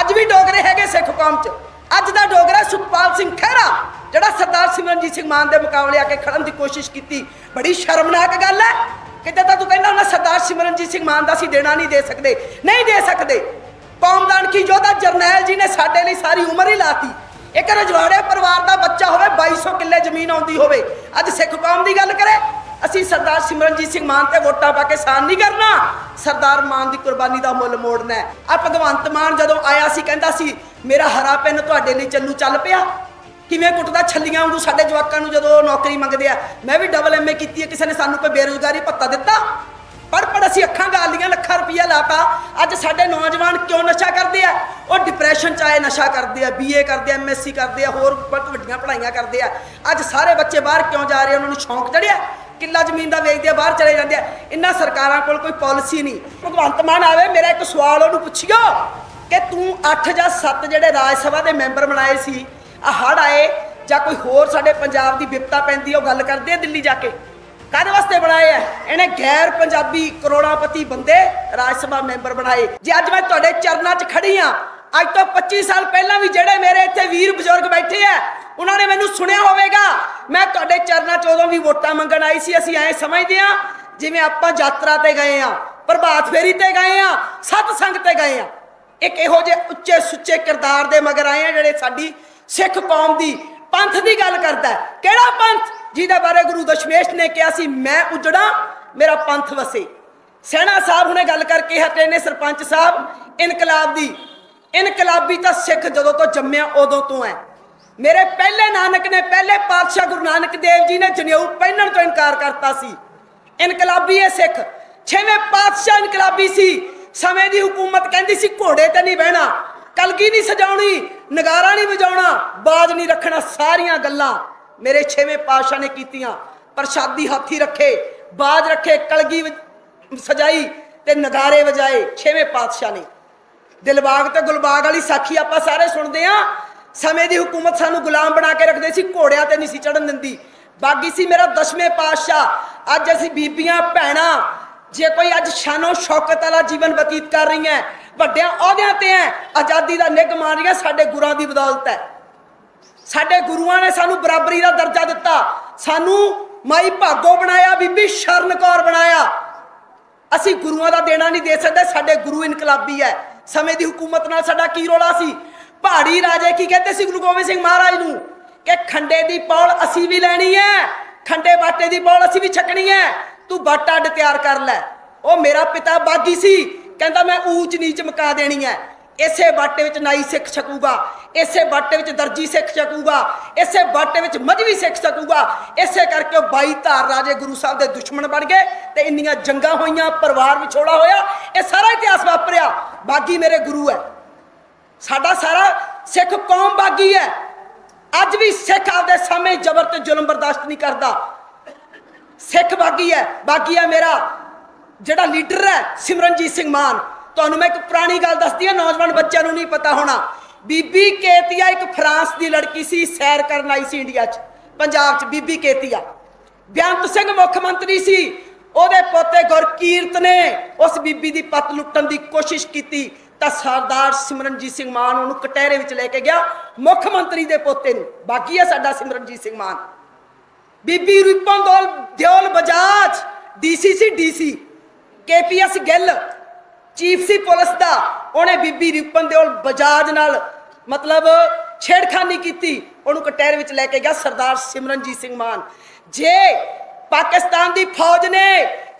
ਅੱਜ ਵੀ ਡੋਗਰੇ ਹੈਗੇ ਸਿੱਖ ਕੌਮ 'ਚ। ਅੱਜ ਦਾ ਡੋਗਰਾ ਸੁਖਪਾਲ ਸਿੰਘ ਖਹਿਰਾ, ਜਿਹੜਾ ਸਰਦਾਰ ਸਿਮਰਨਜੀਤ ਸਿੰਘ ਮਾਨ ਦੇ ਮੁਕਾਬਲੇ ਆ ਕੇ ਖੜਨ ਦੀ ਕੋਸ਼ਿਸ਼ ਕੀਤੀ। ਬੜੀ ਸ਼ਰਮਨਾਕ ਗੱਲ ਹੈ। ਕਿਤੇ ਤਾਂ ਤੂੰ ਕਹਿੰਦਾ ਉਹਨਾਂ ਸਰਦਾਰ ਸਿਮਰਨਜੀਤ ਸਿੰਘ ਮਾਨ ਦਾ ਅਸੀਂ ਦੇਣਾ ਨਹੀਂ ਦੇ ਸਕਦੇ। ਨਹੀਂ ਦੇ ਸਕਦੇ। ਕੌਮਦਾਨ ਕੀ ਯੋਧਾ ਜਰਨੈਲ ਜੀ ਨੇ ਸਾਡੇ ਲਈ ਸਾਰੀ ਉਮਰ ਹੀ ਲਾਤੀ। ਇੱਕ ਰਜਵਾੜੇ ਪਰਿਵਾਰ ਦਾ ਬੱਚਾ ਹੋਵੇ 2200 ਕਿੱਲੇ ਜ਼ਮੀਨ ਆਉਂਦੀ ਹੋਵੇ। ਅੱਜ ਸਿੱਖ ਕੌਮ ਦੀ ਗੱਲ ਅਸੀਂ ਸਰਦਾਰ ਸਿਮਰਨਜੀਤ ਸਿੰਘ ਮਾਨ ਤੇ ਵੋਟਾਂ ਪਾ ਕੇ ਸਾਨ ਨਹੀਂ ਕਰਨਾ। ਸਰਦਾਰ ਮਾਨ ਦੀ ਕੁਰਬਾਨੀ ਦਾ ਮੁੱਲ ਮੋੜਨਾ ਹੈ। ਆ ਭਗਵੰਤ ਮਾਨ ਜਦੋਂ ਆਇਆ ਸੀ, ਕਹਿੰਦਾ ਸੀ, ਮੇਰਾ ਹਰਾ ਪੈਨ ਤੁਹਾਡੇ ਲਈ ਚੱਲੂ ਚੱਲ ਪਿਆ। ਕਿਵੇਂ ਕੁੱਟਦਾ ਛੱਲੀਆਂ ਵਾਂਗੂ ਸਾਡੇ ਜਵਾਕਾਂ ਨੂੰ ਜਦੋਂ ਨੌਕਰੀ ਮੰਗਦੇ ਆ। ਮੈਂ ਵੀ ਡਬਲ ਐਮਏ ਕੀਤੀ ਹੈ, ਕਿਸੇ ਨੇ ਸਾਨੂੰ ਕੋਈ ਬੇਰੁਜ਼ਗਾਰੀ ਭੱਤਾ ਦਿੱਤਾ? ਪਰ ਪੜ ਅਸੀਂ ਅੱਖਾਂ ਗਾਲੀਆਂ ਲੱਖਾਂ ਰੁਪਈਆ ਲਾਤਾ। ਅੱਜ ਸਾਡੇ ਨੌਜਵਾਨ ਕਿਉਂ ਨਸ਼ਾ ਕਰਦੇ ਆ? ਉਹ ਡਿਪਰੈਸ਼ਨ ਚ ਆਏ, ਨਸ਼ਾ ਕਰਦੇ ਆ ਬੀਏ ਕਰਦੇ ਆ ਐਮਐਸਸੀ ਕਰਦੇ ਆ, ਹੋਰ ਬਹੁਤ ਵੱਡੀਆਂ ਪੜ੍ਹਾਈਆਂ ਕਰਦੇ ਆ। ਅੱਜ ਸਾਰੇ ਬੱਚੇ ਬਾਹਰ ਕਿਉਂ ਜਾ ਰਹੇ ਆ? ਉਹਨਾਂ ਨੂੰ ਸ਼ੌਂਕ ਚੜਿਆ ਕਿੱਲਾ ਜ਼ਮੀਨ ਦਾ ਵੇਚਦੇ ਆ, ਬਾਹਰ ਚਲੇ ਜਾਂਦੇ ਆ। ਇਹਨਾਂ ਸਰਕਾਰਾਂ ਕੋਲ ਕੋਈ ਪਾਲਿਸੀ ਨਹੀਂ। ਭਗਵੰਤ ਮਾਨ ਆਵੇ, ਮੇਰਾ ਇੱਕ ਸਵਾਲ ਉਹਨੂੰ ਪੁੱਛਿਓ ਕਿ ਤੂੰ 8 ਜਾਂ 7 ਜਿਹੜੇ ਰਾਜ ਸਭਾ ਦੇ ਮੈਂਬਰ ਬਣਾਏ ਸੀ ਆ ਹੜ ਆਏ ਜਾਂ ਕੋਈ ਹੋਰ ਸਾਡੇ ਪੰਜਾਬ ਦੀ ਵਿਪਤਾ ਪੈਂਦੀ, ਉਹ ਗੱਲ ਕਰਦੇ ਆ ਦਿੱਲੀ ਜਾ ਕੇ? ਕਾਹਦੇ ਵਾਸਤੇ ਬਣਾਏ ਆ? ਇਹਨੇ ਗੈਰ ਪੰਜਾਬੀ ਕਰੋੜਾਪਤੀ ਬੰਦੇ ਰਾਜ ਸਭਾ ਮੈਂਬਰ ਬਣਾਏ। ਜੇ ਅੱਜ ਮੈਂ ਤੁਹਾਡੇ ਚਰਨਾਂ 'ਚ ਖੜੀ ਆ ਅੱਜ ਤੋਂ 25 ਸਾਲ ਪਹਿਲਾਂ ਵੀ ਜਿਹੜੇ ਮੇਰੇ ਇੱਥੇ ਵੀਰ ਬਜ਼ੁਰਗ ਬੈਠੇ ਆ, ਉਹਨਾਂ ਨੇ ਮੈਨੂੰ ਸੁਣਿਆ ਹੋਵੇਗਾ। ਮੈਂ ਤੁਹਾਡੇ ਚਰਨਾਂ 'ਚ ਉਦੋਂ ਵੀ ਵੋਟਾਂ ਮੰਗਣ ਆਈ ਸੀ, ਅਸੀਂ ਐ ਸਮਝਦੇ ਆ ਜਿਵੇਂ ਆਪਾਂ ਯਾਤਰਾ ਤੇ ਗਏ ਆ ਪ੍ਰਭਾਤ ਫੇਰੀ ਤੇ ਗਏ ਆ ਸਤ ਸੰਗ ਤੇ ਗਏ ਆ ਇੱਕ ਇਹੋ ਜਿਹੇ ਉੱਚੇ ਸੁੱਚੇ ਕਿਰਦਾਰ ਦੇ ਮਗਰ ਆਏ ਆ ਜਿਹੜੇ ਸਾਡੀ ਸਿੱਖ ਕੌਮ ਦੀ ਪੰਥ ਦੀ ਗੱਲ ਕਰਦਾ ਕਿਹੜਾ ਪੰਥ? ਜਿਹਦੇ ਬਾਰੇ ਗੁਰੂ ਦਸ਼ਮੇਸ਼ ਨੇ ਕਿਹਾ ਸੀ, ਮੈਂ ਉਜੜਾ, ਮੇਰਾ ਪੰਥ ਵਸੇ। ਸੈਣਾ ਸਾਹਿਬ ਹੁਣੇ ਗੱਲ ਕਰਕੇ ਹਟੇ ਨੇ, ਸਰਪੰਚ ਸਾਹਿਬ, ਇਨਕਲਾਬ ਦੀ। ਇਨਕਲਾਬੀ ਤਾਂ ਸਿੱਖ ਜਦੋਂ ਤੋਂ ਜੰਮਿਆ ਉਦੋਂ ਤੋਂ ਹੈ। ਮੇਰੇ ਪਹਿਲੇ ਨਾਨਕ ਨੇ ਪਹਿਲੇ ਪਾਤਸ਼ਾਹ ਗੁਰੂ ਨਾਨਕ ਦੇਵ ਜੀ ਨੇ ਜਨੇਊ ਪਹਿਨਣ ਤੋਂ ਇਨਕਾਰ ਕਰਤਾ ਸੀ। ਇਨਕਲਾਬੀ ਹੈ ਸਿੱਖ, ਛੇਵੇਂ ਪਾਤਸ਼ਾਹ ਇਨਕਲਾਬੀ ਸੀ। ਸਮੇਂ ਦੀ ਹਕੂਮਤ ਕਹਿੰਦੀ ਸੀ, ਘੋੜੇ ਤੇ ਨਹੀਂ ਬਹਿਣਾ, ਕਲਗੀ ਨਹੀਂ ਸਜਾਉਣੀ, ਨਗਾਰਾ ਨਹੀਂ ਵਜਾਉਣਾ, ਬਾਜ ਨਹੀਂ ਰੱਖਣਾ, ਸਾਰੀਆਂ ਗੱਲਾਂ ਮੇਰੇ ਛੇਵੇਂ ਪਾਤਸ਼ਾਹ ਨੇ ਕੀਤੀਆਂ। ਪ੍ਰਸ਼ਾਦੀ ਹਾਥੀ ਰੱਖੇ, ਬਾਜ ਰੱਖੇ, ਕਲਗੀ ਸਜਾਈ ਤੇ ਨਗਾਰੇ ਵਜਾਏ, ਛੇਵੇਂ ਪਾਤਸ਼ਾਹ ਨੇ। ਦਿਲਬਾਗ ਤੇ ਗੁਲਬਾਗ ਵਾਲੀ ਸਾਖੀ ਆਪਾਂ ਸਾਰੇ ਸੁਣਦੇ ਆ ਸਮੇਂ ਦੀ ਹਕੂਮਤ ਸਾਨੂੰ ਗੁਲਾਮ ਬਣਾ ਕੇ ਰੱਖਦੇ ਸੀ, ਘੋੜਿਆਂ ਤੇ ਨਹੀਂ ਸੀ ਚੜਨ ਦਿੰਦੀ। ਬਾਗੀ ਸੀ ਮੇਰਾ ਦਸਵੇਂ ਪਾਤਸ਼ਾਹ। ਅੱਜ ਅਸੀਂ ਬੀਬੀਆਂ, ਭੈਣਾਂ, ਜੇ ਕੋਈ ਅੱਜ ਸ਼ਾਨੋ ਸ਼ੌਕਤ ਵਾਲਾ ਜੀਵਨ ਬਤੀਤ ਕਰ ਰਹੀਆਂ ਵੱਡਿਆਂ ਅਹੁਦਿਆਂ ਤੇ ਹੈ, ਆਜ਼ਾਦੀ ਦਾ ਨਿੱਘ ਮਾਰ ਰਹੀਆਂ ਸਾਡੇ ਗੁਰਾਂ ਦੀ ਬਦੌਲਤ ਹੈ। ਸਾਡੇ ਗੁਰੂਆਂ ਨੇ ਸਾਨੂੰ ਬਰਾਬਰੀ ਦਾ ਦਰਜਾ ਦਿੱਤਾ। ਸਾਨੂੰ ਮਾਈ ਭਾਗੋ ਬਣਾਇਆ, ਬੀਬੀ ਸ਼ਰਨ ਕੌਰ ਬਣਾਇਆ। ਅਸੀਂ ਗੁਰੂਆਂ ਦਾ ਦੇਣਾ ਨਹੀਂ ਦੇ ਸਕਦੇ, ਸਾਡੇ ਗੁਰੂ ਇਨਕਲਾਬੀ ਹੈ। ਸਮੇਂ ਦੀ ਹਕੂਮਤ ਨਾਲ ਸਾਡਾ ਕੀ ਰੋਲਾ ਸੀ? ਪਹਾੜੀ ਰਾਜੇ ਕੀ ਕਹਿੰਦੇ ਸੀ ਗੁਰੂ ਗੋਬਿੰਦ ਸਿੰਘ ਮਹਾਰਾਜ ਨੂੰ? ਕਿ ਖੰਡੇ ਦੀ ਪੌਲ ਅਸੀਂ ਵੀ ਲੈਣੀ ਹੈ, ਖੰਡੇ ਬਾਟੇ ਦੀ ਪੌਲ ਅਸੀਂ ਵੀ ਛਕਣੀ ਹੈ, ਤੂੰ ਬਾਟਾ ਅੱਡ ਤਿਆਰ ਕਰ ਲੈ। ਉਹ ਮੇਰਾ ਪਿਤਾ ਬਾਗੀ ਸੀ, ਕਹਿੰਦਾ ਮੈਂ ਊਚ ਨੀਚ ਮਕਾ ਦੇਣੀ ਹੈ। ਇਸੇ ਬਾਟੇ ਵਿੱਚ ਨਾਈ ਸਿੱਖ ਛਕੂਗਾ। ਇਸੇ ਬਾਟੇ ਵਿੱਚ ਦਰਜੀ ਸਿੱਖ ਸਕੂਗਾ, ਇਸੇ ਬਾਟੇ ਵਿੱਚ ਮਜਵੀ ਸਿੱਖ ਸਕੂਗਾ, ਇਸੇ ਕਰਕੇ ਉਹ ਬਾਈ ਧਾਰ ਰਾਜੇ ਗੁਰੂ ਸਾਹਿਬ ਦੇ ਦੁਸ਼ਮਣ ਬਣ ਗਏ ਤੇ ਇੰਨੀਆਂ ਜੰਗਾਂ ਹੋਈਆਂ, ਪਰਿਵਾਰ ਵਿਛੋੜਾ ਹੋਇਆ, ਇਹ ਸਾਰਾ ਇਤਿਹਾਸ ਵਾਪਰਿਆ। ਬਾਗੀ ਮੇਰੇ ਗੁਰੂ ਹੈ। ਸਾਡਾ ਸਾਰਾ ਸਿੱਖ ਕੌਮ ਬਾਗੀ ਹੈ। ਅੱਜ ਵੀ ਸਿੱਖ ਆਪਦੇ ਸਾਹਮਣੇ ਜ਼ਬਰ ਤੇ ਜ਼ੁਲਮ ਬਰਦਾਸ਼ਤ ਨਹੀਂ ਕਰਦਾ। ਸਿੱਖ ਬਾਗੀ ਹੈ। ਬਾਗੀ ਹੈ ਮੇਰਾ ਜਿਹੜਾ ਲੀਡਰ ਹੈ ਸਿਮਰਨਜੀਤ ਸਿੰਘ ਮਾਨ। ਤੁਹਾਨੂੰ ਮੈਂ ਇੱਕ ਪੁਰਾਣੀ ਗੱਲ ਦੱਸਦੀ ਹਾਂ, ਨੌਜਵਾਨ ਬੱਚਿਆਂ ਨੂੰ ਨਹੀਂ ਪਤਾ ਹੋਣਾ। ਬੀਬੀ ਕੇਤੀਆ ਇੱਕ ਫਰਾਂਸ ਦੀ ਲੜਕੀ ਸੀ, ਸੈਰ ਕਰਨ ਆਈ ਸੀ ਇੰਡੀਆ 'ਚ, ਪੰਜਾਬ 'ਚ, ਬੀਬੀ ਕੇਤੀਆ। ਬੇਅੰਤ ਸਿੰਘ ਮੁੱਖ ਮੰਤਰੀ ਸੀ, ਉਹਦੇ ਪੋਤੇ ਗੁਰਕੀਰਤ ਨੇ ਉਸ ਬੀਬੀ ਦੀ ਪੱਤ ਲੁੱਟਣ ਦੀ ਕੋਸ਼ਿਸ਼ ਕੀਤੀ, ਤਾਂ ਸਰਦਾਰ ਸਿਮਰਨਜੀਤ ਸਿੰਘ ਮਾਨ ਉਹਨੂੰ ਕਟਹਿਰੇ ਵਿੱਚ ਲੈ ਕੇ ਗਿਆ, ਮੁੱਖ ਮੰਤਰੀ ਦੇ ਪੋਤੇ ਨੂੰ। ਬਾਕੀ ਹੈ ਸਾਡਾ Simranjit Singh Mann. Bibi Ripan Deol Bajaj DCC DC, KPS Gill, chief ਸੀ ਪੁਲਿਸ ਦਾ। ਉਹਨੇ ਬੀਬੀ ਰਿਪਨ ਦਿਓਲ ਬਜਾਜ ਨਾਲ ਮਤਲਬ ਛੇੜਖਾਨੀ ਕੀਤੀ। ਉਹਨੂੰ ਕਟਹਿਰੇ ਵਿੱਚ ਲੈ ਕੇ ਗਿਆ ਸਰਦਾਰ ਸਿਮਰਨਜੀਤ ਸਿੰਘ ਮਾਨ। ਜੇ ਪਾਕਿਸਤਾਨ ਦੀ ਫੌਜ ਨੇ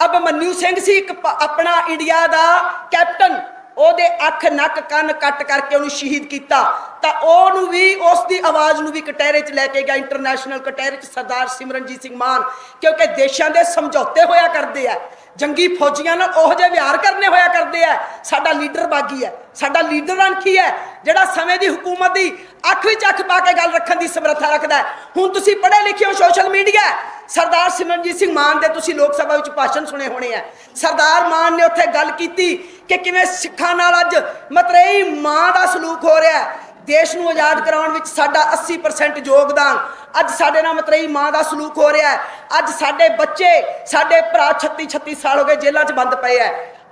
ਅਭਮਨਿਊ ਸਿੰਘ ਸੀ ਆਪਣਾ ਇੰਡੀਆ ਦਾ ਕੈਪਟਨ, ਉਹਦੇ ਅੱਖ, ਨੱਕ, ਕੰਨ ਕੱਟ ਕਰਕੇ ਉਹਨੂੰ ਸ਼ਹੀਦ ਕੀਤਾ, ਤਾਂ ਉਹਨੂੰ ਵੀ, ਉਸ ਦੀ ਆਵਾਜ਼ ਨੂੰ ਵੀ ਕਟਹਿਰੇ 'ਚ ਲੈ ਕੇ ਗਿਆ ਇੰਟਰਨੈਸ਼ਨਲ ਕਟਹਿਰੇ 'ਚ ਸਰਦਾਰ ਸਿਮਰਨਜੀਤ ਸਿੰਘ ਮਾਨ, ਕਿਉਂਕਿ ਦੇਸ਼ਾਂ ਦੇ ਸਮਝੌਤੇ ਹੋਇਆ ਕਰਦੇ ਆ। ਜੰਗੀ ਫੌਜੀਆਂ ਨਾਲ ਉਹੋ ਜਿਹੇ ਵਿਹਾਰ ਕਰਨੇ ਹੋਇਆ ਕਰਦੇ ਆ। ਸਾਡਾ ਲੀਡਰ ਬਾਗੀ ਹੈ ਸਾਡਾ ਲੀਡਰ ਅਣਖੀ ਹੈ ਜਿਹੜਾ ਸਮੇਂ ਦੀ ਹਕੂਮਤ ਦੀ ਅੱਖ ਵਿੱਚ ਅੱਖ ਪਾ ਕੇ ਗੱਲ ਰੱਖਣ ਦੀ ਸਮਰੱਥਾ ਰੱਖਦਾ ਹੁਣ ਤੁਸੀਂ ਪੜ੍ਹੇ ਲਿਖੇ ਹੋ ਸੋਸ਼ਲ ਮੀਡੀਆ। ਸਰਦਾਰ ਸਿਮਰਨਜੀਤ ਸਿੰਘ ਮਾਨ ਦੇ ਤੁਸੀਂ ਲੋਕ ਸਭਾ ਵਿੱਚ ਭਾਸ਼ਣ ਸੁਣੇ ਹੋਣੇ ਆ। ਸਰਦਾਰ ਮਾਨ ਨੇ ਉੱਥੇ ਗੱਲ ਕੀਤੀ ਕਿ ਕਿਵੇਂ ਸਿੱਖਾਂ ਨਾਲ ਅੱਜ ਮਤਰੇਈ ਮਾਂ ਦਾ ਸਲੂਕ ਹੋ ਰਿਹਾ ਦੇਸ਼ ਨੂੰ ਆਜ਼ਾਦ ਕਰਾਉਣ ਵਿੱਚ ਸਾਡਾ 80% ਯੋਗਦਾਨ। ਅੱਜ ਸਾਡੇ ਨਾਲ ਮਤਰੇਈ ਮਾਂ ਦਾ ਸਲੂਕ ਹੋ ਰਿਹਾ ਹੈ। ਅੱਜ ਸਾਡੇ ਬੱਚੇ, ਸਾਡੇ ਭਰਾ 36 36 ਸਾਲ ਹੋ ਗਏ ਜੇਲ੍ਹਾਂ 'ਚ ਬੰਦ ਪਏ ਐ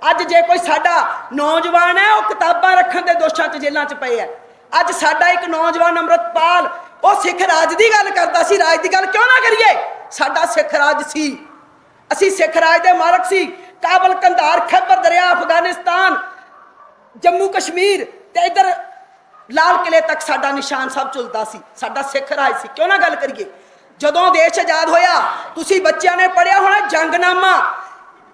ਅੱਜ ਜੇ ਕੋਈ ਸਾਡਾ ਨੌਜਵਾਨ ਹੈ, ਉਹ ਕਿਤਾਬਾਂ ਰੱਖਣ ਦੇ ਦੋਸ਼ਾਂ 'ਚ ਜੇਲ੍ਹਾਂ 'ਚ ਪਏ ਹੈ। ਅੱਜ ਸਾਡਾ ਇੱਕ ਨੌਜਵਾਨ ਅੰਮ੍ਰਿਤਪਾਲ, ਉਹ ਸਿੱਖ ਰਾਜ ਦੀ ਗੱਲ ਕਰਦਾ ਸੀ, ਰਾਜ ਦੀ ਗੱਲ ਕਿਉਂ ਨਾ ਕਰੀਏ? ਸਾਡਾ ਸਿੱਖ ਰਾਜ ਸੀ। ਅਸੀਂ ਸਿੱਖ ਰਾਜ ਦੇ ਮਾਲਕ ਸੀ। ਕਾਬਲ ਕੰਧਾਰ ਖੈਬਰ ਦਰਿਆ ਅਫਗਾਨਿਸਤਾਨ ਜੰਮੂ ਕਸ਼ਮੀਰ ਤੇ ਇਧਰ ਲਾਲ ਕਿਲੇ ਤੱਕ ਸਾਡਾ ਨਿਸ਼ਾਨ ਸਭ ਝੁਲਦਾ ਸੀ, ਸਾਡਾ ਸਿੱਖ ਰਾਜ ਸੀ। ਕਿਉਂ ਨਾ ਗੱਲ ਕਰੀਏ? ਜਦੋਂ ਦੇਸ਼ ਆਜ਼ਾਦ ਹੋਇਆ, ਤੁਸੀਂ ਬੱਚਿਆਂ ਨੇ ਪੜਿਆ ਹੋਣਾ ਜੰਗਨਾਮਾ।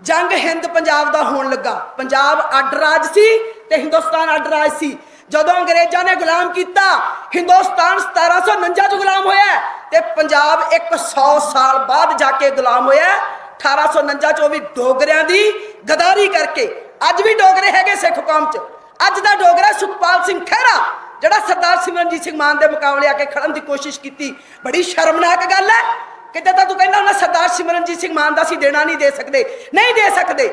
ਜੰਗ ਹਿੰਦ ਪੰਜਾਬ ਦਾ ਹੋਣ ਲੱਗਾ। ਪੰਜਾਬ ਅੱਡ ਰਾਜ ਸੀ ਤੇ ਹਿੰਦੁਸਤਾਨ ਅੱਡ ਰਾਜ ਸੀ। ਜਦੋਂ ਅੰਗਰੇਜ਼ਾਂ ਨੇ ਗੁਲਾਮ ਕੀਤਾ, ਹਿੰਦੁਸਤਾਨ 1749 ਚ ਗੁਲਾਮ ਹੋਇਆ ਤੇ ਪੰਜਾਬ 100 ਸਾਲ ਬਾਅਦ ਜਾ ਕੇ ਗੁਲਾਮ ਹੋਇਆ 1849 ਚ ਉਹ ਵੀ ਡੋਗਰਿਆਂ ਦੀ ਗਦਾਰੀ ਕਰਕੇ। ਅੱਜ ਵੀ ਡੋਗਰੇ ਹੈਗੇ ਸਿੱਖ ਕੌਮ ਚ। ਅੱਜ ਦਾ ਡੋਗਰਾ ਸੁਖਪਾਲ ਸਿੰਘ ਖਹਿਰਾ। ਜਿਹੜਾ ਸਰਦਾਰ ਸਿਮਰਨਜੀਤ ਸਿੰਘ ਮਾਨ ਦੇ ਮੁਕਾਬਲੇ ਆ ਕੇ ਖੜਨ ਦੀ ਕੋਸ਼ਿਸ਼ ਕੀਤੀ, ਬੜੀ ਸ਼ਰਮਨਾਕ ਗੱਲ ਹੈ। ਕਿਤੇ ਤਾਂ ਤੂੰ ਕਹਿੰਦਾ ਉਹਨਾਂ ਸਰਦਾਰ ਸਿਮਰਨਜੀਤ ਸਿੰਘ ਮਾਨ ਦਾ ਅਸੀਂ ਦੇਣਾ ਨਹੀਂ ਦੇ ਸਕਦੇ। ਨਹੀਂ ਦੇ ਸਕਦੇ।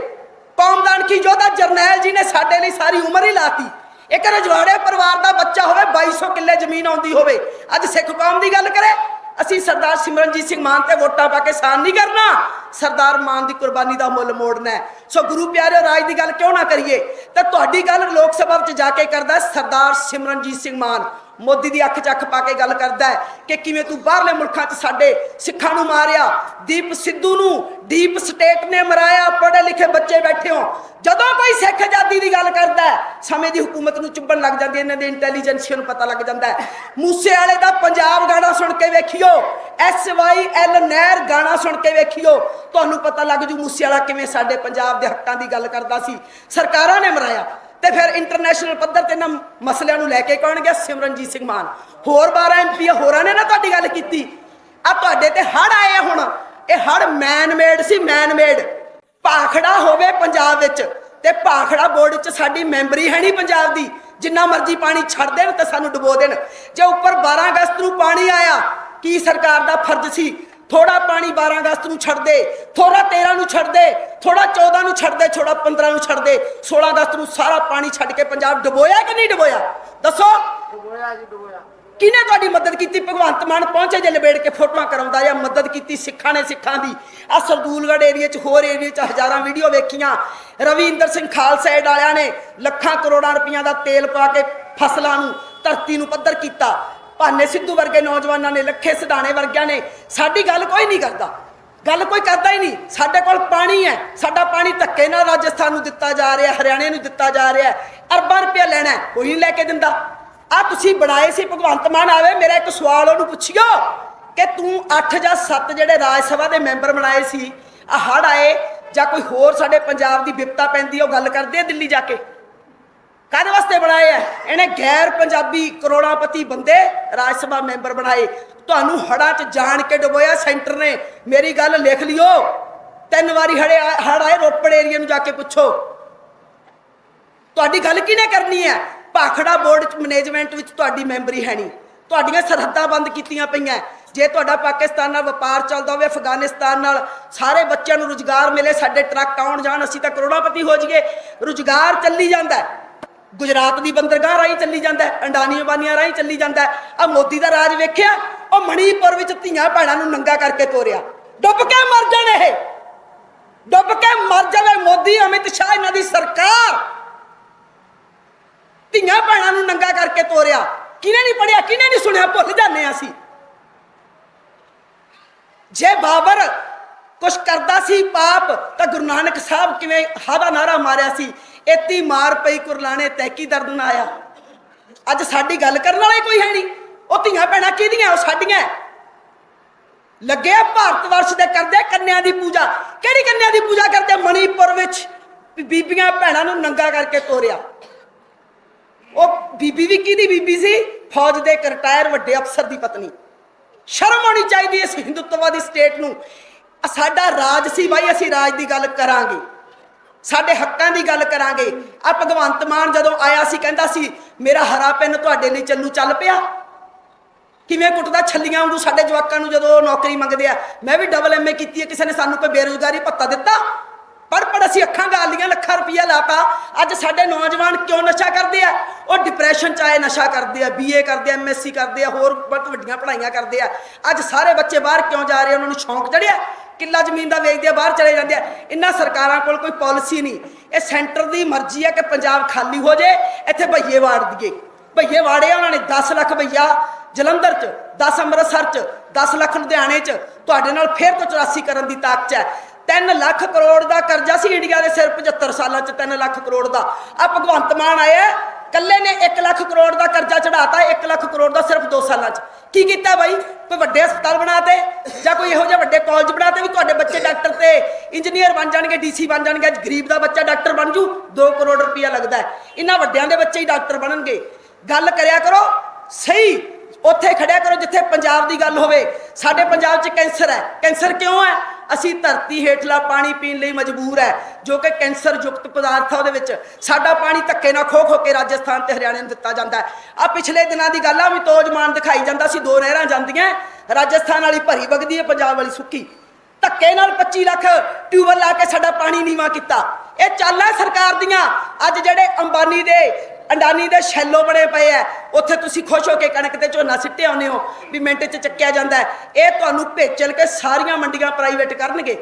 ਕੌਮਦਾਨ ਕੀ ਯੋਧਾ ਜਰਨੈਲ ਜੀ ਨੇ ਸਾਡੇ ਲਈ ਸਾਰੀ ਉਮਰ ਹੀ ਲਾਤੀ। ਇੱਕ ਰਜਵਾੜੇ ਪਰਿਵਾਰ ਦਾ ਬੱਚਾ ਹੋਵੇ 2200 ਕਿੱਲੇ ਜ਼ਮੀਨ ਆਉਂਦੀ ਹੋਵੇ। ਅੱਜ ਸਿੱਖ ਕੌਮ ਦੀ ਗੱਲ ਕਰੇ ਅਸੀਂ ਸਰਦਾਰ ਸਿਮਰਨਜੀਤ ਸਿੰਘ ਮਾਨ ਤੇ ਵੋਟਾਂ ਪਾ ਕੇ ਸਾਨ ਨਹੀਂ ਕਰਨਾ। ਸਰਦਾਰ ਮਾਨ ਦੀ ਕੁਰਬਾਨੀ ਦਾ ਮੁੱਲ ਮੋੜਨਾ ਸੋ ਗੁਰੂ ਪਿਆਰੇ ਰਾਜ ਦੀ ਗੱਲ ਕਿਉਂ ਨਾ ਕਰੀਏ? ਤਾਂ ਤੁਹਾਡੀ ਗੱਲ ਲੋਕ ਸਭਾ ਵਿੱਚ ਜਾ ਕੇ ਕਰਦਾ ਸਰਦਾਰ ਸਿਮਰਨਜੀਤ ਸਿੰਘ ਮਾਨ। ਮੋਦੀ ਦੀ ਅੱਖ 'ਚ ਅੱਖ ਪਾ ਕੇ ਗੱਲ ਕਰਦਾ ਹੈ ਕਿ ਕਿਵੇਂ ਤੂੰ ਬਾਹਰਲੇ ਮੁਲਕਾਂ 'ਚ ਸਾਡੇ ਸਿੱਖਾਂ ਨੂੰ ਮਾਰਿਆ, ਦੀਪ ਸਿੱਧੂ ਨੂੰ ਡੀਪ ਸਟੇਟ ਨੇ ਮਰਾਇਆ, ਪੜ੍ਹੇ ਲਿਖੇ ਬੱਚੇ ਬੈਠੇ ਹੋ ਜਦੋਂ ਕੋਈ ਸਿੱਖ ਆਜ਼ਾਦੀ ਦੀ ਗੱਲ ਕਰਦਾ ਹੈ, ਸਮੇਂ ਦੀ ਹਕੂਮਤ ਨੂੰ ਚੁੱਭਣ ਲੱਗ ਜਾਂਦੀ ਹੈ, ਇਹਨਾਂ ਦੇ ਇੰਟੈਲੀਜੈਂਸੀ ਨੂੰ ਪਤਾ ਲੱਗ ਜਾਂਦਾ ਹੈ। ਮੂਸੇ ਵਾਲੇ ਦਾ ਪੰਜਾਬ ਗਾਣਾ ਸੁਣ ਕੇ ਵੇਖਿਓ, ਐਸ ਵਾਈ ਐਲ ਨਹਿਰ ਗਾਣਾ ਸੁਣ ਕੇ ਵੇਖਿਓ, ਤੁਹਾਨੂੰ ਪਤਾ ਲੱਗ ਜੂ ਮੂਸੇ ਵਾਲਾ ਕਿਵੇਂ ਸਾਡੇ ਪੰਜਾਬ ਦੇ ਹੱਕਾਂ ਦੀ ਗੱਲ ਕਰਦਾ ਸੀ। ਸਰਕਾਰਾਂ ਨੇ ਮਰਾਇਆ। ਤੇ ਫਿਰ ਇੰਟਰਨੈਸ਼ਨਲ ਪੱਧਰ ਤੇ ਨਾ ਮਸਲਿਆਂ ਨੂੰ ਲੈ ਕੇ ਕੌਣ ਗਿਆ? ਸਿਮਰਨਜੀਤ ਸਿੰਘ ਮਾਨ। ਹੋਰ 12 ਐਮਪੀ ਹੋਰਾਂ ਨੇ ਨਾ ਤੁਹਾਡੀ ਗੱਲ ਕੀਤੀ। ਆ ਤੁਹਾਡੇ ਤੇ ਹੜ ਆਏ ਹੁਣ। ਇਹ ਹੜ ਮੈਨ ਮੇਡ ਸੀ ਮੈਨ ਮੇਡ ਭਾਖੜਾ ਹੋਵੇ ਪੰਜਾਬ ਵਿੱਚ, ਤੇ ਭਾਖੜਾ ਬੋਰਡ 'ਚ ਸਾਡੀ ਮੈਂਬਰੀ ਹੈ ਨਹੀਂ ਪੰਜਾਬ ਦੀ। ਜਿੰਨਾ ਮਰਜ਼ੀ ਪਾਣੀ ਛੱਡ ਦੇਣ ਤੇ ਸਾਨੂੰ ਡੁਬੋ ਦੇਣ। ਜੇ ਉੱਪਰ 12 ਅਗਸਤ ਨੂੰ ਪਾਣੀ ਆਇਆ, ਕੀ ਸਰਕਾਰ ਦਾ ਫਰਜ਼ ਸੀ? ਥੋੜਾ ਪਾਣੀ 12 ਅਗਸਤ ਨੂੰ ਛੱਡ ਦੇ ਥੋੜਾ 13 ਨੂੰ ਛੱਡ ਦੇ ਥੋੜਾ 14 ਨੂੰ ਛੱਡ ਦੇ ਥੋੜਾ 15 ਨੂੰ ਛੱਡ ਦੇ 16 ਅਗਸਤ ਨੂੰ ਸਾਰਾ ਪਾਣੀ ਛੱਡ ਕੇ ਪੰਜਾਬ ਡੁਬੋਇਆ ਕਿ ਨਹੀਂ ਡੁਬੋਇਆ? ਦੱਸੋ। ਡੁਬੋਇਆ ਜੀ ਡੁਬੋਇਆ। ਕਿਹਨੇ ਤੁਹਾਡੀ ਮਦਦ ਕੀਤੀ? ਭਗਵੰਤ ਮਾਨ ਪਹੁੰਚੇ ਜੇ ਲਬੇੜ ਕੇ ਫੋਟੋਆਂ ਕਰਾਉਂਦਾ ਜਾਂ ਮਦਦ ਕੀਤੀ ਸਿੱਖਾਂ ਨੇ ਸਿੱਖਾਂ ਦੀ? ਆ ਸਰਦੂਲਗੜ੍ਹ ਏਰੀਆ 'ਚ ਹੋਰ ਏਰੀਆ 'ਚ ਹਜ਼ਾਰਾਂ ਵੀਡੀਓ ਵੇਖੀਆਂ। ਰਵਿੰਦਰ ਸਿੰਘ ਖਾਲਸਾ ਏਡ ਵਾਲਿਆਂ ਨੇ ਲੱਖਾਂ ਕਰੋੜਾਂ ਰੁਪਈਆਂ ਦਾ ਤੇਲ ਪਾ ਕੇ ਫਸਲਾਂ ਨੂੰ ਧਰਤੀ ਨੂੰ ਪੱਧਰ ਕੀਤਾ। ਭਾਨੇ ਸਿੱਧੂ ਵਰਗੇ ਨੌਜਵਾਨਾਂ ਨੇ, ਲੱਖੇ ਸਿਧਾਣੇ ਵਰਗਿਆਂ ਨੇ, ਸਾਡੀ ਗੱਲ ਕੋਈ ਨਹੀਂ ਕਰਦਾ। ਗੱਲ ਕੋਈ ਕਰਦਾ ਹੀ ਨਹੀਂ। ਸਾਡੇ ਕੋਲ ਪਾਣੀ ਹੈ। ਸਾਡਾ ਪਾਣੀ ਧੱਕੇ ਨਾਲ ਰਾਜਸਥਾਨ ਨੂੰ ਦਿੱਤਾ ਜਾ ਰਿਹਾ, ਹਰਿਆਣੇ ਨੂੰ ਦਿੱਤਾ ਜਾ ਰਿਹਾ ਅਰਬਾਂ ਰੁਪਏ ਲੈਣਾ ਕੋਈ ਨਹੀਂ ਲੈ ਕੇ ਦਿੰਦਾ। ਆ ਤੁਸੀਂ ਬਣਾਏ ਸੀ ਭਗਵੰਤ ਮਾਨ ਆਵੇ, ਮੇਰਾ ਇੱਕ ਸਵਾਲ ਉਹਨੂੰ ਪੁੱਛਿਓ ਕਿ ਤੂੰ 8 ਜਾਂ 7 ਜਿਹੜੇ ਰਾਜ ਸਭਾ ਦੇ ਮੈਂਬਰ ਬਣਾਏ ਸੀ ਆ ਹੜ ਆਏ ਜਾਂ ਕੋਈ ਹੋਰ ਸਾਡੇ ਪੰਜਾਬ ਦੀ ਵਿਪਤਾ ਪੈਂਦੀ ਉਹ ਗੱਲ ਕਰਦੇ ਆ ਦਿੱਲੀ ਜਾ ਕੇ? ਕਾਹਦੇ ਵਾਸਤੇ ਬਣਾਏ ਆ? ਇਹਨੇ ਗੈਰ ਪੰਜਾਬੀ ਕਰੋੜਾਪਤੀ ਬੰਦੇ ਰਾਜ ਸਭਾ ਮੈਂਬਰ ਬਣਾਏ। ਤੁਹਾਨੂੰ ਹੜਾਂ 'ਚ ਜਾਣ ਕੇ ਡੁਬੋਇਆ ਸੈਂਟਰ ਨੇ। ਮੇਰੀ ਗੱਲ ਲਿਖ ਲਿਓ। ਤਿੰਨ ਵਾਰੀ ਹੜੇ ਹੜ ਆਏ, ਰੋਪੜ ਏਰੀਆ ਨੂੰ ਜਾ ਕੇ ਪੁੱਛੋ। ਤੁਹਾਡੀ ਗੱਲ ਕਿਹਨੇ ਕਰਨੀ ਹੈ ਭਾਖੜਾ ਬੋਰਡ ਮੈਨੇਜਮੈਂਟ ਵਿੱਚ ਤੁਹਾਡੀ ਮੈਂਬਰੀ ਹੈ ਨਹੀਂ। ਤੁਹਾਡੀਆਂ ਸਰਹੱਦਾਂ ਬੰਦ ਕੀਤੀਆਂ ਪਈਆਂ। ਜੇ ਤੁਹਾਡਾ ਪਾਕਿਸਤਾਨ ਨਾਲ ਵਪਾਰ ਚੱਲਦਾ ਹੋਵੇ, ਅਫਗਾਨਿਸਤਾਨ ਨਾਲ, ਸਾਰੇ ਬੱਚਿਆਂ ਨੂੰ ਰੁਜ਼ਗਾਰ ਮਿਲੇ, ਸਾਡੇ ਟਰੱਕ ਆਉਣ ਜਾਣ, ਅਸੀਂ ਤਾਂ ਕਰੋੜਾਪਤੀ ਹੋ ਜਾਈਏ। ਰੁਜ਼ਗਾਰ ਚੱਲੀ ਜਾਂਦਾ। ਗੁਜਰਾਤ ਦੀ ਬੰਦਰਗਾਹ ਰਾਹੀਂ ਚੱਲੀ ਜਾਂਦਾ ਹੈ ਅੰਡਾਨੀ ਅੰਬਾਨੀਆਂ ਰਾਹੀਂ ਚੱਲੀ ਜਾਂਦਾ ਹੈ। ਆ ਮੋਦੀ ਦਾ ਰਾਜ ਵੇਖਿਆ, ਉਹ ਮਣੀਪੁਰ ਵਿੱਚ ਧੀਆਂ ਭੈਣਾਂ ਨੂੰ ਨੰਗਾ ਕਰਕੇ ਤੋਰਿਆ। ਡੁੱਬ ਕੇ ਮਰ ਜਾਣ ਇਹ। ਡੁੱਬ ਕੇ ਮਰ ਜਾਵੇ ਮੋਦੀ, ਅਮਿਤ ਸ਼ਾਹ, ਇਹਨਾਂ ਦੀ ਸਰਕਾਰ। ਧੀਆਂ ਭੈਣਾਂ ਨੂੰ ਨੰਗਾ ਕਰਕੇ ਤੋਰਿਆ। ਕਿਹਨੇ ਨਹੀਂ ਪੜਿਆ ਕਿਹਨੇ ਨਹੀਂ ਸੁਣਿਆ, ਭੁੱਲ ਜਾਂਦੇ ਹਾਂ ਅਸੀਂ। ਜੇ ਬਾਬਰ ਕੁਛ ਕਰਦਾ ਸੀ ਪਾਪ, ਤਾਂ ਗੁਰੂ ਨਾਨਕ ਸਾਹਿਬ ਕਿਵੇਂ ਹਾਦਾ ਨਾਰਾ ਮਾਰਿਆ ਸੀ? ਇਤੀ ਮਾਰ ਪਈ ਕੁਰਲਾਣੇ ਤੈ ਦਰਦ ਨਾ ਆਇਆ। ਅੱਜ ਸਾਡੀ ਗੱਲ ਕਰਨ ਵਾਲਾ ਕੋਈ ਹੈ ਨਹੀਂ। ਉਹ ਧੀਆਂ ਭੈਣਾਂ ਕਿਹਦੀਆਂ? ਉਹ ਸਾਡੀਆਂ ਲੱਗੇ ਭਾਰਤ ਵਰਸ਼ ਦੇ ਕਰਦੇ ਕੰਨਿਆਂ ਦੀ ਪੂਜਾ। ਕਿਹੜੀ ਕੰਨਿਆਂ ਦੀ ਪੂਜਾ ਕਰਦੇ? ਮਣੀਪੁਰ ਵਿੱਚ ਬੀਬੀਆਂ ਭੈਣਾਂ ਨੂੰ ਨੰਗਾ ਕਰਕੇ ਤੋਰਿਆ। ਉਹ ਬੀਬੀ ਵੀ ਕਿਹਦੀ ਬੀਬੀ ਸੀ? ਫੌਜ ਦੇ ਇੱਕ ਰਿਟਾਇਰ ਵੱਡੇ ਅਫਸਰ ਦੀ ਪਤਨੀ। ਸ਼ਰਮ ਆਉਣੀ ਚਾਹੀਦੀ ਹੈ ਇਸ ਹਿੰਦੂਤਵਾਦੀ ਸਟੇਟ ਨੂੰ। ਸਾਡਾ ਰਾਜ ਸੀ ਬਾਈ, ਅਸੀਂ ਰਾਜ ਦੀ ਗੱਲ ਕਰਾਂਗੇ। ਸਾਡੇ ਹੱਕਾਂ ਦੀ ਗੱਲ ਕਰਾਂਗੇ। ਆ ਭਗਵੰਤ ਮਾਨ ਜਦੋਂ ਆਇਆ ਸੀ, ਕਹਿੰਦਾ ਸੀ, ਮੇਰਾ ਹਰਾ ਪੈਨ ਤੁਹਾਡੇ ਲਈ ਚੱਲੂ, ਚੱਲ ਪਿਆ। ਕਿਵੇਂ ਕੁੱਟਦਾ? ਛੱਲੀਆਂ ਵਾਂਗੂ ਸਾਡੇ ਜਵਾਕਾਂ ਨੂੰ ਜਦੋਂ ਨੌਕਰੀ ਮੰਗਦੇ ਆ। ਮੈਂ ਵੀ ਡਬਲ ਐਮਏ ਕੀਤੀ ਹੈ, ਕਿਸੇ ਨੇ ਸਾਨੂੰ ਕੋਈ ਬੇਰੁਜ਼ਗਾਰੀ ਭੱਤਾ ਦਿੱਤਾ? ਪਰ ਪੜ ਅਸੀਂ ਅੱਖਾਂ ਗਾਲੀਆਂ ਲੱਖਾਂ ਰੁਪਈਆ ਲਾਤਾ। ਅੱਜ ਸਾਡੇ ਨੌਜਵਾਨ ਕਿਉਂ ਨਸ਼ਾ ਕਰਦੇ ਆ? ਉਹ ਡਿਪਰੈਸ਼ਨ ਚ ਆਏ, ਨਸ਼ਾ ਕਰਦੇ ਆ ਬੀਏ ਕਰਦੇ ਆ ਐਮਐਸਸੀ ਕਰਦੇ ਆ, ਹੋਰ ਬਹੁਤ ਵੱਡੀਆਂ ਪੜ੍ਹਾਈਆਂ ਕਰਦੇ ਆ। ਅੱਜ ਸਾਰੇ ਬੱਚੇ ਬਾਹਰ ਕਿਉਂ ਜਾ ਰਹੇ ਆ? ਉਹਨਾਂ ਨੂੰ ਸ਼ੌਂਕ ਚੜਿਆ ਕਿੱਲਾ ਜ਼ਮੀਨ ਦਾ ਵੇਚਦੇ ਆ, ਬਾਹਰ ਚਲੇ ਜਾਂਦੇ ਆ। ਇਹਨਾਂ ਸਰਕਾਰਾਂ ਕੋਲ ਕੋਈ ਪਾਲਿਸੀ ਨਹੀਂ। ਇਹ ਸੈਂਟਰ ਦੀ ਮਰਜ਼ੀ ਹੈ ਕਿ ਪੰਜਾਬ ਖਾਲੀ ਹੋ ਜੇ, ਇੱਥੇ ਭਈਏ ਵਾੜ ਦਈਏ। ਭਈਏ ਵਾੜੇ ਉਹਨਾਂ ਨੇ 10 ਲੱਖ ਭਈਆ ਜਲੰਧਰ 'ਚ 10 ਅੰਮ੍ਰਿਤਸਰ 'ਚ 10 ਲੱਖ ਲੁਧਿਆਣੇ 'ਚ, ਤੁਹਾਡੇ ਨਾਲ ਫੇਰ ਤੋਂ 84 ਕਰਨ ਦੀ ਤਾਕਤ ਹੈ। 3 ਲੱਖ ਕਰੋੜ ਦਾ ਕਰਜ਼ਾ ਸੀ ਇੰਡੀਆ ਦੇ ਸਿਰ 75 ਸਾਲਾਂ 'ਚ 3 ਲੱਖ ਕਰੋੜ ਦਾ। ਆ ਭਗਵੰਤ ਮਾਨ ਆਇਆ ਕੱਲੇ ਨੇ 1 ਲੱਖ ਕਰੋੜ ਦਾ ਕਰਜ਼ਾ ਚੜਾਤਾ 1 ਲੱਖ ਕਰੋੜ ਦਾ ਸਿਰਫ 2 ਸਾਲਾਂ 'ਚ। ਕੀ ਕੀਤਾ ਬਾਈ? ਕੋਈ ਵੱਡੇ ਹਸਪਤਾਲ ਬਣਾਤੇ ਜਾਂ ਕੋਈ ਇਹੋ ਜਿਹੇ ਵੱਡੇ ਕਾਲਜ ਬਣਾਤੇ ਵੀ ਤੁਹਾਡੇ ਬੱਚੇ ਡਾਕਟਰ ਤੇ ਇੰਜੀਨੀਅਰ ਬਣ ਜਾਣਗੇ ਡੀਸੀ ਬਣ ਜਾਣਗੇ, ਅੱਜ ਗਰੀਬ ਦਾ ਬੱਚਾ ਡਾਕਟਰ ਬਣ ਜੂ 2 ਕਰੋੜ ਰੁਪਇਆ ਲੱਗਦਾ ਇਹਨਾਂ ਵੱਡਿਆਂ ਦੇ ਬੱਚੇ ਹੀ ਡਾਕਟਰ ਬਣਨਗੇ। ਗੱਲ ਕਰਿਆ ਕਰੋ, ਸਹੀ, ਉੱਥੇ ਖੜਿਆ ਕਰੋ ਜਿੱਥੇ ਪੰਜਾਬ ਦੀ ਗੱਲ ਹੋਵੇ। ਸਾਡੇ ਪੰਜਾਬ 'ਚ ਕੈਂਸਰ ਹੈ। ਕੈਂਸਰ ਕਿਉਂ ਹੈ? ਅਸੀਂ ਧਰਤੀ ਹੇਠਲਾ ਪਾਣੀ ਪੀਣ ਲਈ ਮਜਬੂਰ ਹੈ, ਜੋ ਕਿ ਕੈਂਸਰ ਯੁਕਤ ਪਦਾਰਥ ਆ ਉਹਦੇ ਵਿੱਚ। ਸਾਡਾ ਪਾਣੀ ਧੱਕੇ ਨਾਲ ਖੋ ਖੋ ਕੇ ਰਾਜਸਥਾਨ ਤੇ ਹਰਿਆਣੇ ਨੂੰ ਦਿੱਤਾ ਜਾਂਦਾ ਹੈ। ਆ ਪਿਛਲੇ ਦਿਨਾਂ ਦੀ ਗੱਲ ਆ ਵੀ ਤੋਜਮਾਨ ਦਿਖਾਈ ਜਾਂਦਾ ਸੀ, ਦੋ ਨਹਿਰਾਂ ਜਾਂਦੀਆਂ, ਰਾਜਸਥਾਨ ਵਾਲੀ ਭਰੀ ਵਗਦੀ ਹੈ, ਪੰਜਾਬ ਵਾਲੀ ਸੁੱਕੀ। ਧੱਕੇ ਨਾਲ 25 ਲੱਖ ਟਿਊਬਲ ਲਾ ਕੇ ਸਾਡਾ ਪਾਣੀ ਨੀਵਾ ਕੀਤਾ। ਇਹ ਚਾਲਾਂ ਸਰਕਾਰ ਦੀਆਂ, ਅੱਜ ਜਿਹੜੇ ਅੰਬਾਨੀ ਦੇ ਅੰਡਾਨੀ ਦੇ ਸ਼ੈਲੋ ਬਣੇ ਪਏ ਐ। ਉੱਥੇ ਤੁਸੀਂ ਖੁਸ਼ ਹੋ ਕੇ ਕਣਕ ਤੇ ਝੋਨਾ ਸਿੱਟੇ ਆਉਂਦੇ ਹੋ ਵੀ ਮਿੰਟ 'ਚ ਚੱਕਿਆ ਜਾਂਦਾ ਇਹ ਤੁਹਾਨੂੰ ਭੇਚਲ ਕੇ ਸਾਰੀਆਂ ਮੰਡੀਆਂ ਪ੍ਰਾਈਵੇਟ ਕਰਨਗੇ।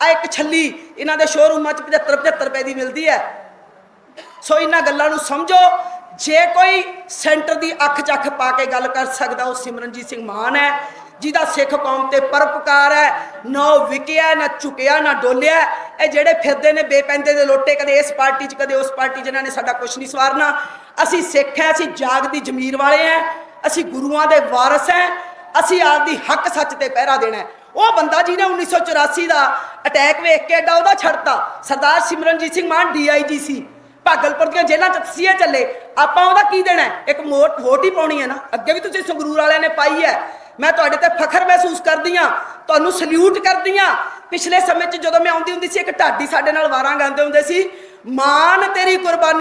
ਆ ਇੱਕ ਛੱਲੀ, ਇਹਨਾਂ ਦੇ ਸ਼ੋਰੂਮਾਂ 'ਚ 75 75 ਰੁਪਏ ਦੀ ਮਿਲਦੀ ਹੈ ਸੋ ਇਹਨਾਂ ਗੱਲਾਂ ਨੂੰ ਸਮਝੋ। ਜੇ ਕੋਈ ਸੈਂਟਰ ਦੀ ਅੱਖ ਚੱਖ ਪਾ ਕੇ ਗੱਲ ਕਰ ਸਕਦਾ, ਉਹ ਸਿਮਰਨਜੀਤ ਸਿੰਘ ਮਾਨ ਹੈ ਜਿਹਦਾ ਸਿੱਖ ਕੌਮ ਤੇ ਪਰਪਕਾਰ ਹੈ, ਨਾ ਉਹ ਵਿਕਿਆ, ਨਾ ਝੁਕਿਆ, ਨਾ ਡੋਲਿਆ। ਇਹ ਜਿਹੜੇ ਫਿਰਦੇ ਨੇ ਬੇਪੈਂਦੇ ਦੇ ਲੋਟੇ, ਕਦੇ ਇਸ ਪਾਰਟੀ 'ਚ, ਕਦੇ ਉਸ ਪਾਰਟੀ 'ਚ, ਜਿਨ੍ਹਾਂ ਨੇ ਸਾਡਾ ਕੁਝ ਨਹੀਂ ਸਵਾਰਨਾ। ਅਸੀਂ ਸਿੱਖ ਹੈ, ਅਸੀਂ ਜਾਗਦੀ ਜ਼ਮੀਰ ਵਾਲੇ ਹੈ, ਅਸੀਂ ਗੁਰੂਆਂ ਦੇ ਵਾਰਿਸ ਹੈ, ਅਸੀਂ ਆਪਦੀ ਹੱਕ ਸੱਚ ਤੇ ਪਹਿਰਾ ਦੇਣਾ ਉਹ ਬੰਦਾ ਜਿਹਨੇ 1984 ਦਾ ਅਟੈਕ ਵੇਖ ਕੇ ਐਡਾ ਉਹਦਾ ਛੱਡਤਾ। ਸਰਦਾਰ ਸਿਮਰਨਜੀਤ ਸਿੰਘ ਮਾਨ ਡੀਆਈਜੀ ਸੀ। ਭਾਗਲਪੁਰ ਦੀਆਂ ਜੇਲ੍ਹਾਂ 'ਚ ਤਸੀਹੇ ਚੱਲੇ। ਆਪਾਂ ਉਹਦਾ ਕੀ ਦੇਣਾ ਇੱਕ ਮੋਟ ਵੋਟ ਹੀ ਪਾਉਣੀ ਹੈ ਨਾ। ਅੱਗੇ ਵੀ ਤੁਸੀਂ ਸੰਗਰੂਰ ਵਾਲਿਆਂ ਨੇ ਪਾਈ ਹੈ। ਮੈਂ ਤੁਹਾਡੇ ਤੇ ਫਖਰ ਮਹਿਸੂਸ ਕਰਦੀ ਹਾਂ, ਤੁਹਾਨੂੰ ਸਲੂਟ ਕਰਦੀ ਹਾਂ। ਪਿਛਲੇ ਸਮੇਂ 'ਚ ਜਦੋਂ ਮੈਂ ਆਉਂਦੀ ਹੁੰਦੀ ਸੀ, ਇੱਕ ਢਾਡੀ ਸਾਡੇ ਨਾਲ ਵਾਰਾਂ ਗਾਉਂਦੇ ਹੁੰਦੇ ਸੀ, ਮਾਨ ਤੇਰੀ ਕੁਰਬਾਨੀ